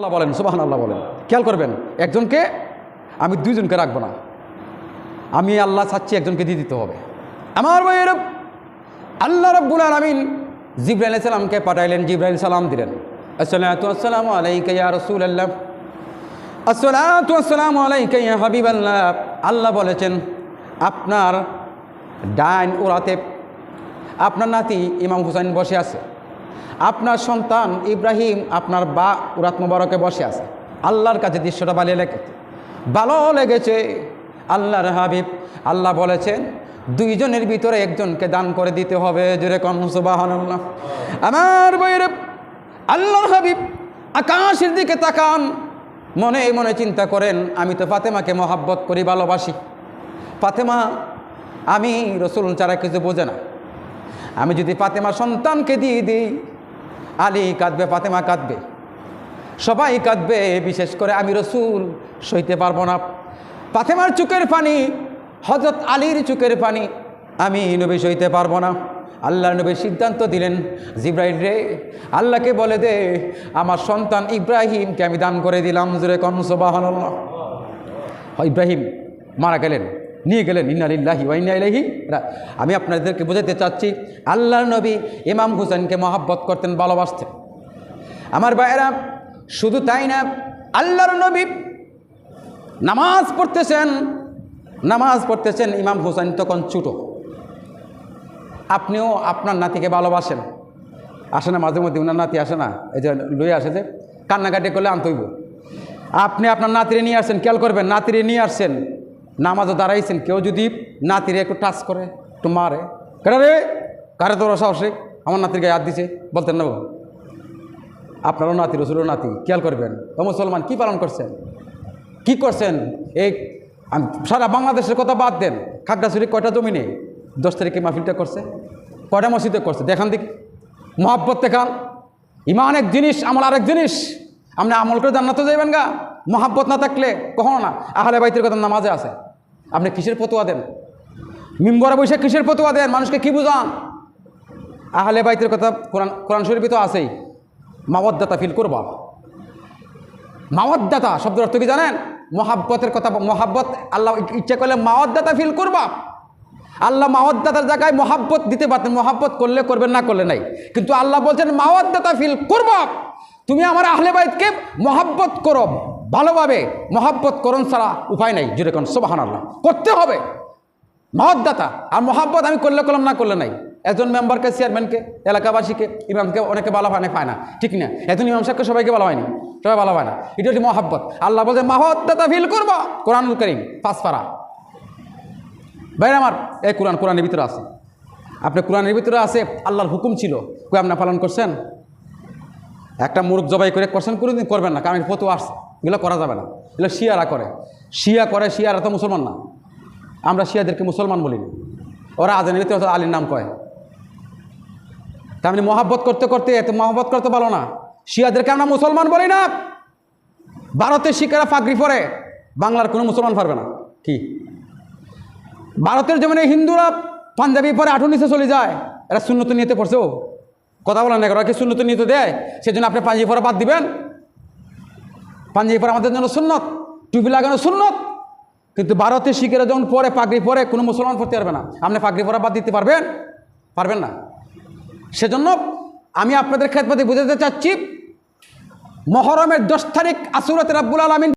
আল্লাহ বলেন সুবাহ আল্লাহ বলেন। খেয়াল করবেন, একজনকে আমি দুইজনকে রাখব না। আমি আল্লাহ চাচ্ছি একজনকে দিয়ে দিতে হবে। আমার বইয়ের আল্লাহ রব্বুল আলমিন জিব্রাইল সালামকে পাঠাইলেন, জিব্রাইল সালাম দিলেন। আসসালামু আলাইকা রাসূলুল্লাহ। আসসালাতু আসসালামু আলাইকা ইয়া হাবিবাল্লাহ। আল্লাহ বলেছেন, আপনার ডাইন ওরাতে আপনার নাতি ইমাম হুসাইন বসে আছে। আপনার সন্তান ইব্রাহিম, আপনার বা উরাত মুবারকে বসে আছে। আল্লাহর কাছে দৃশ্যটা ভালো লেগেছে ভালো লেগেছে আল্লাহর হাবিব। আল্লাহ বলেছেন, দুইজনের ভিতরে একজনকে দান করে দিতে হবে। জোরে কনসুবাহান আমার বইয়ের আল্লাহর হাবিব আকাশের দিকে তাকান। মনে মনে চিন্তা করেন, আমি তো ফাতেমাকে মহাব্বত করি, ভালোবাসি। ফাতেমা, আমি রসুল ছাড়া কিছু বোঝে না। আমি যদি ফাতেমা সন্তানকে দিয়ে দিই আলী কাঁদবে, ফাতেমা কাঁদবে। সবাই কাঁদবে, বিশেষ করে আমি রসুল, সইতে পারব না। ফাতেমার চুকের পানি হজরত আলীর চুকের পানি, আমি নবী সইতে পারব না। আল্লাহ নবী সিদ্ধান্ত দিলেন, জিব্রাইল রে, আল্লাহকে বলে দে, আমার সন্তান ইব্রাহিমকে আমি দান করে দিলাম। জুরে কনসবাহান ইব্রাহিম, মারা গেলেন। নিয়ে গেলেন ইন্নালিল্লাহি ওয়াইনাইলাহি আমি আপনাদেরকে বোঝাতে চাচ্ছি, আল্লাহর নবী ইমাম হুসেনকে মহাব্বত করতেন, ভালোবাসতেন। আমার ভাইয়েরা, শুধু তাই না, আল্লাহর নবী নামাজ পড়তেছেন নামাজ পড়তেছেন, ইমাম হুসেন তখন ছুটো। আপনিও আপনার নাতিকে ভালোবাসেন। আসে না, মাঝে মধ্যে উনার নাতি আসে না, এই যে লই আসে যে, কান্নাকাটি করলে আনতইব আপনি আপনার নাতিরে নিয়ে আসছেন খেয়াল করবেন, নাতিরে নিয়ে আসছেন নামাজও দাঁড়াইছেন, কেউ যদি নাতিরে একটু টাচ করে, একটু মারে কেন রে? কারে তোর সাহসে? আমার নাতির গায়ে হাত দিছে, বলতেন না? আপনারও নাতি রসুলও নাতি, খেয়াল করবেন। ও মুসলমান কী পালন করছেন? কি করছেন? এই সারা বাংলাদেশের কথা বাদ দেন। খাগড়াছড়ি কয়টা জমি নেই দশ তারিখে মাহফিলটা করছে? কয়টা মসজিদে করছে? দেখান দেখি। মহাব্বত দেখান। ইমান এক জিনিস, আমল আরেক জিনিস। আপনি আমল করে জান্নাতে যাইবেন গা। মহাব্বত না থাকলে কখনো না। আহলে বাইতের কথা নামাজে আছে। আপনি কিসের পতুয়া দেন? মিম্বরা বসে কিসের পতুয়া দেন? মানুষকে কি বুঝান? আহলে বাইতের কথা কোরআন কোরআন শরীফে তো আছেই। মাওয়াদ্দাতা ফিল করবা। মাওয়াদ্দাতা শব্দের অর্থ কি জানেন? মহাব্বতের কথা, মহাব্বত, আল্লাহ ইচ্ছা করলে মাওয়াদ্দাতা ফিল করবা। আল্লাহ মাওয়াদ্দাতার জায়গায় মহাব্বত দিতে পারতেন। মহাব্বত করলে করবেন, না করলে নাই। কিন্তু আল্লাহ বলছেন, মাওয়াদ্দাতা ফিল করবা। তুমি আমার আহলে বাইতকে মহাব্বত করো। ভালোভাবে মহাব্বত করুন ছাড়া উপায় নাই। কোন সোবাহান আল্লাহ করতে হবে। মহদ্দাতা আর মহাব্বত আমি করলে করলাম, না করলে নাই। একজন মেম্বারকে, চেয়ারম্যানকে, এলাকাবাসীকে, ইমামকে অনেকে ভালো হয় না পায় না। ঠিক না? একজন ইমাম সাহেবকে সবাইকে ভালো হয়নি। সবাই ভালো হয় না। এটা হচ্ছে মহাব্বত। আল্লাহ বলছে মহদ্দাতা ফিল করব। কোরআনুল করিম, পাঁচ পারা। ভাই আমার, এই কোরআন কোরআনের ভিতরে আছে। আপনি কোরআনের ভিতরে আছে, আল্লাহর হুকুম ছিল। কই আপনি পালন করছেন? একটা মুরগ জবাই করে করছেন কোনোদিন করবেন না, কারণ ফতো আসছে। এগুলো করা যাবে না। এগুলো শিয়ারা করে। শিয়া করে, শিয়ারা তো মুসলমান না। আমরা শিয়াদেরকে মুসলমান বলি। ওরা আজানের ভিতরে হয়তো আলীর নাম কয়। তার মানে মহাব্বত করতে করতে এত মহাব্বত করতে পারো না। শিয়াদেরকে আমরা মুসলমান বলি না। ভারতের শিকারা ফাঁকরি পরে, বাংলার কোনো মুসলমান পারবে না। কি? ভারতের যেমন হিন্দুরা পাঞ্জাবি পরে আঠুর নিচে চলে যায়, এরা শূন্যত নিতে পড়ছেও কথা বলেন না কি শূন্যত নিতে দেয়? সেজন্য আপনি পাঞ্জাবি পরে বাদ দিবেন? পাঞ্জাবি পরে আমাদের জন্য সুন্নত, টুপি লাগানো সুন্নত। কিন্তু ভারতীয় শিখেরা যখন পরে, পাগড়ি পরে, কোনো মুসলমান পড়তে পারবে না। আপনি পাগড়ি পরা বাদ দিতে পারবেন? পারবেন না। সেজন্য আমি আপনাদের ক্ষেত্রে বুঝাতে চাচ্ছি, মহরমের দশ তারিখ আসুরত রাব্বুল আলমিন